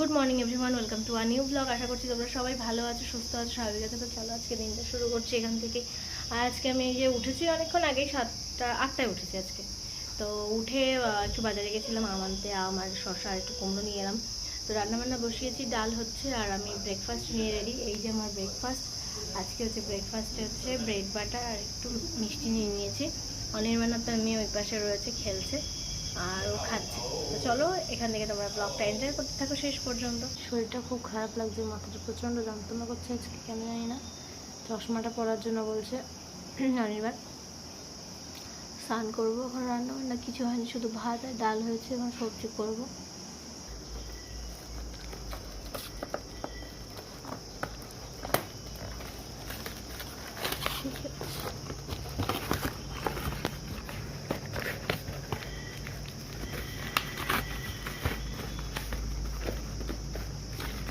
Good morning everyone welcome to a new blog আশা করছি তোমরা সবাই ভালো আছো, সুস্থ আছো, স্বাভাবিক আছো। তো চলো, আজকে দিনটা শুরু করছি এখান থেকে। আর আজকে আমি যে উঠেছি অনেকক্ষণ আগেই, সাতটা, আটটায় উঠেছি আজকে। তো উঠে একটু বাজারে গেছিলাম, আম আনতে, আম আর শসা, আর একটু কুমড়ো নিয়ে এলাম। তো রান্নাবান্না বসিয়েছি, ডাল হচ্ছে, আর আমি ব্রেকফাস্ট নিয়ে রেডি এই যে আমার ব্রেকফাস্ট আজকে হচ্ছে ব্রেকফাস্টে হচ্ছে ব্রেড বাটার আর একটু মিষ্টি নিয়ে নিয়েছি। অনির্বাণা তো এমনি ওই পাশে রয়েছে, খেলছে। আর ও খাচ্ছে। তো চলো, এখান থেকে তোমরা ব্লগটা এনজয় করতে থাকো শেষ পর্যন্ত। শরীরটা খুব খারাপ লাগছে, মাথাটা প্রচণ্ড যন্ত্রণা করছে আজকে, কেন জানি না। চশমাটা পরার জন্য বলছে অনির্বাণ স্নান করব এখন রান্না বান্না কিছু হয়নি, শুধু ভাত আর ডাল হয়েছে, এখন সবজি করব।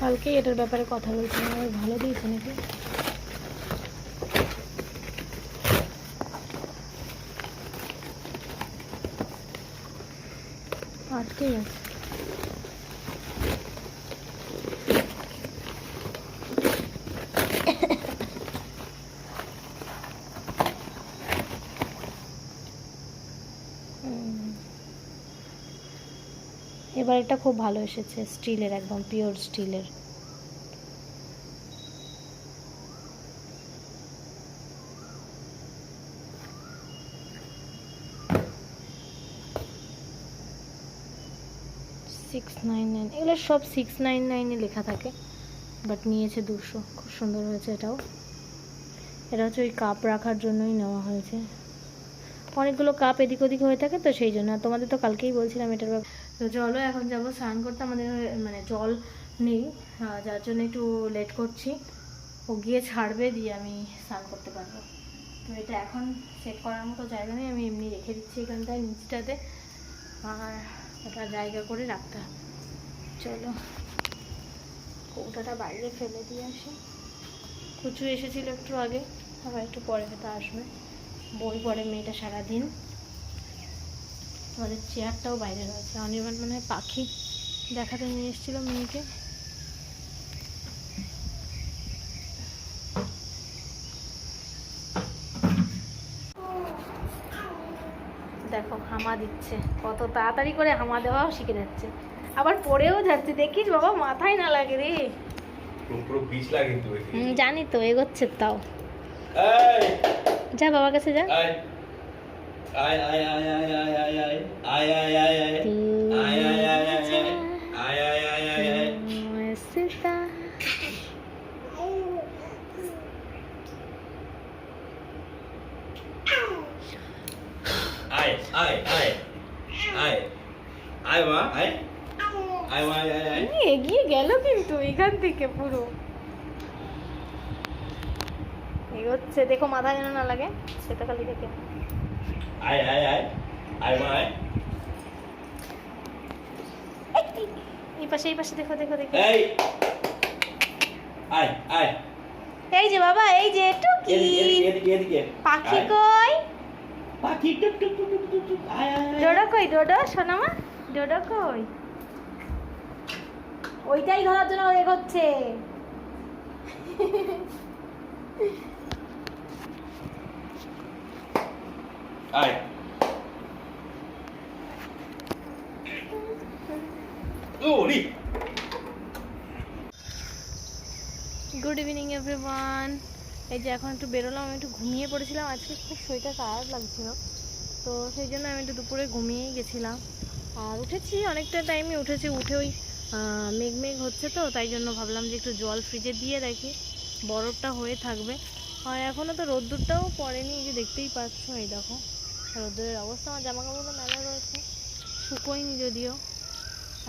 কালকেই এটার ব্যাপারে কথা বলছিলাম আমার ভালো দিয়েছে নাকি? আটকে আছে। এবার এটা খুব ভালো এসেছে, স্টিলের একদম পিওর স্টিলের। সিক্স নাইন নাইন এগুলো সব সিক্স নাইন নাইনে লেখা থাকে বাট নিয়েছে দুশো। খুব সুন্দর হয়েছে এটাও। এটা হচ্ছে ওই কাপ রাখার জন্যই নেওয়া হয়েছে। অনেকগুলো কাপ এদিক ওদিক হয়ে থাকে, তো সেই জন্য। তোমাদের তো কালকেই বলছিলাম এটার ব্যাপারে। তো চলো, এখন যাব, স্নান করতে, আমাদের মানে জল নেই যার জন্য একটু লেট করছি। ও গিয়ে ছাড়বে, দিয়ে আমি স্নান করতে পারব। তো এটা এখন সেট করার মতো জায়গা নেই, আমি এমনি রেখে দিচ্ছি এখানটায়, নিচটাতে। আর ওটা জায়গা করে রাখতে চলো, কৌটাটা বাইরে ফেলে দিয়ে আসি। কুচু এসেছিল একটু আগে, আবার একটু পরে হয়তো আসবে। বই পড়ে মেয়েটা সারাদিন। আমাদের চেয়ারটাও বাইরে রয়েছে। অনির্বাণ মনে হয় পাখি দেখাতে নিয়ে এসেছিল মেয়েকে। দেখো হামা দিচ্ছে। কত তাড়াতাড়ি করে হামা দেওয়াও শিখে যাচ্ছে। আবার পড়েও যাচ্ছে। দেখিস বাবা মাথায় না লাগে রে। জানি তো এগোচ্ছে তাও। যা বাবার কাছে যা। আয়। আয়, আয়। এগিয়ে গেল কিন্তু এখান থেকে পুরো এগোচ্ছে দেখো মাথা যেন না লাগে সেটা খালি দেখে আয়, আয়, আয়। আয় মা, আয়। এই পাশে এই পাশে দেখো দেখো দেখো এই। আয়, আয়। এই যে বাবা এই যে টুকি এদিকে, এদিকে, এদিকে, এদিকে। পাখি কই পাখি টুক টুক টুক টুক টুক। আয়, আয়। ডোডো কই ডোডো সোনামা ডোডো কই ওইটাই ধরার জন্য এগোচ্ছে আয়। ওরে। গুড ইভিনিং এভরিওয়ান এই যে এখন একটু বেরোলাম আমি একটু ঘুমিয়ে পড়েছিলাম। আজকে খুব শরীরটা টায়ার্ড লাগছিল। তো সেই জন্য আমি একটু দুপুরে ঘুমিয়েই গেছিলাম। আর উঠেছি অনেকটা টাইমে উঠেছি। উঠে ওই আহ, মেঘ মেঘ হচ্ছে তো তাই জন্য ভাবলাম যে একটু জল ফ্রিজে দিয়ে রাখি বরফটা হয়ে থাকবে। আর এখনও তো রোদ্দুরটাও পড়েনি এই যে দেখতেই পাচ্ছ এই দেখো। রোদ্দুরের অবস্থা, আমার জামা কাপড়গুলো মেলা রয়েছে। শুকোয়নি যদিও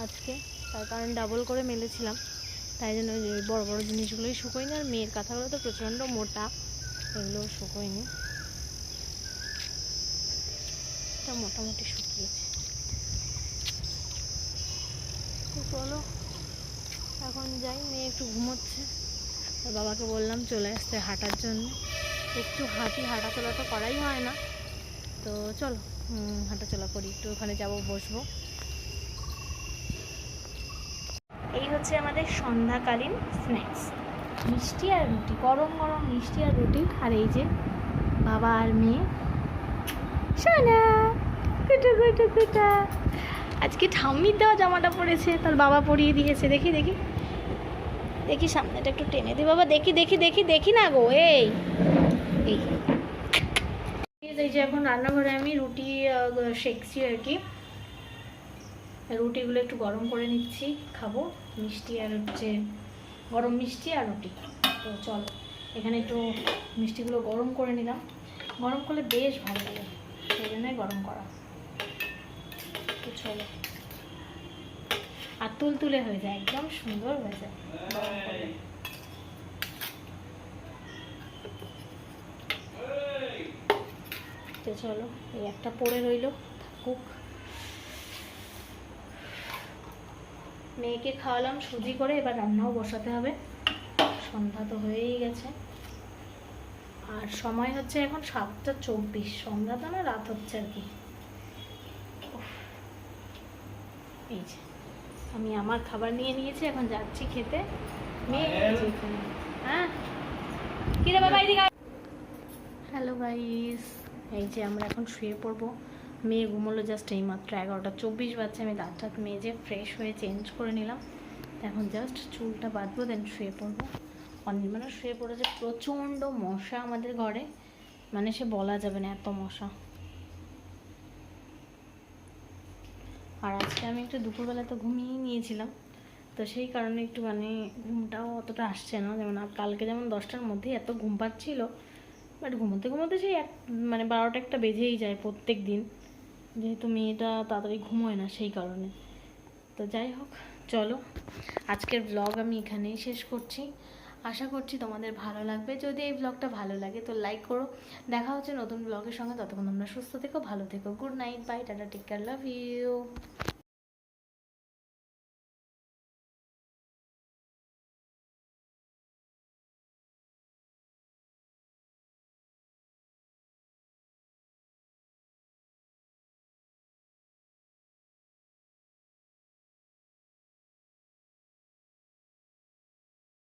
আজকে, তার কারণ ডাবল করে মেলেছিলাম। তাই জন্য বড় বড় জিনিসগুলোই শুকোয়নি, আর মেয়ের কাঁথাগুলো তো প্রচণ্ড মোটা, এগুলোও শুকোয়নি। এটা মোটামুটি শুকিয়েছে। চলো, এখন যাই, মেয়ে একটু ঘুমোচ্ছে। বাবাকে বললাম চলে আসতে হাঁটার জন্য। একটু হাঁটি হাঁটা চলা তো করাই হয় না। তো চলো হাঁটাচলা করি, একটু ওখানে যাব, বসবো। এই হচ্ছে আমাদের সন্ধ্যাকালীন স্ন্যাক্স মিষ্টি আর রুটি, গরম গরম মিষ্টি আর রুটি, আর এই যে বাবা আর মেয়ে। সোনা, কুটু কুটু, কুটা। আজকে ঠাম্মির দেওয়া জামাটা পরেছে, তার বাবা পরিয়ে দিয়েছে, দেখি দেখি। দেখি সামনেটা একটু টেনে দি। বাবা, দেখি দেখি দেখি দেখি না গো, এই। এই। এই যে এখন রান্নাঘরে আমি রুটি সেকছি আর কি। রুটিগুলো একটু গরম করে নিচ্ছি, খাব। মিষ্টি আর হচ্ছে গরম মিষ্টি আর রুটি। তো চলো, এখানে একটু মিষ্টিগুলো গরম করে নিলাম। গরম করলে বেশ ভালো লাগে, সেই জন্যই গরম করা। তো চলো। আর তুলতুলে হয়ে যায়, একদম সুন্দর হয়ে যায়। গরম করলে। তো চলো এই একটা পড়ে রইল থাকুক। মেয়েকে খাওয়ালাম সুজি করে এবার রান্নাও বসাতে হবে। সন্ধ্যা তো হয়েই গেছে। আর সময় হচ্ছে এখন সাতটা চব্বিশ সন্ধ্যা তো না রাত হচ্ছে আর কি। এই যে আমি আমার খাবার নিয়ে নিয়েছি এখন যাচ্ছি খেতে। হ্যাঁ? কিরে বাবা এদিকে হ্যালো গাইস। এই যে আমরা এখন শুয়ে পড়ব। মেয়ে ঘুমোলো জাস্ট এই মাত্র এগারোটা চব্বিশ বাজছে, আমি দাঁত টাত মেজে ফ্রেশ হয়ে চেঞ্জ করে নিলাম। এখন জাস্ট চুলটা বাঁধবো দেন শুয়ে পড়ব। অনির্বাণও শুয়ে পড়েছে, প্রচণ্ড মশা আমাদের ঘরে। মানে সে বলা যাবে না এত মশা। আর আজকে আমি একটু দুপুরবেলা তো ঘুমিয়েই নিয়েছিলাম, তো সেই কারণে একটু মানে ঘুমটাও অতটা আসছে না। যেমন কালকে যেমন দশটার মধ্যেই এত ঘুম পাচ্ছিল বাট ঘুমোতে ঘুমোতে সেই এক মানে বারোটা একটা বেজেই যায় প্রত্যেক দিন যেহেতু মেয়েটা তাড়াতাড়ি ঘুমোয় না সেই কারণে। তো যাই হোক, চলো। আজকের ব্লগ আমি এখানেই শেষ করছি। আশা করছি তোমাদের ভালো লাগবে। যদি এই ব্লগটা ভালো লাগে তো লাইক করো। দেখা হচ্ছে নতুন ব্লগের সঙ্গে। ততক্ষণ তোমরা সুস্থ থেকো, ভালো থেকো। Good night bye tata take care love you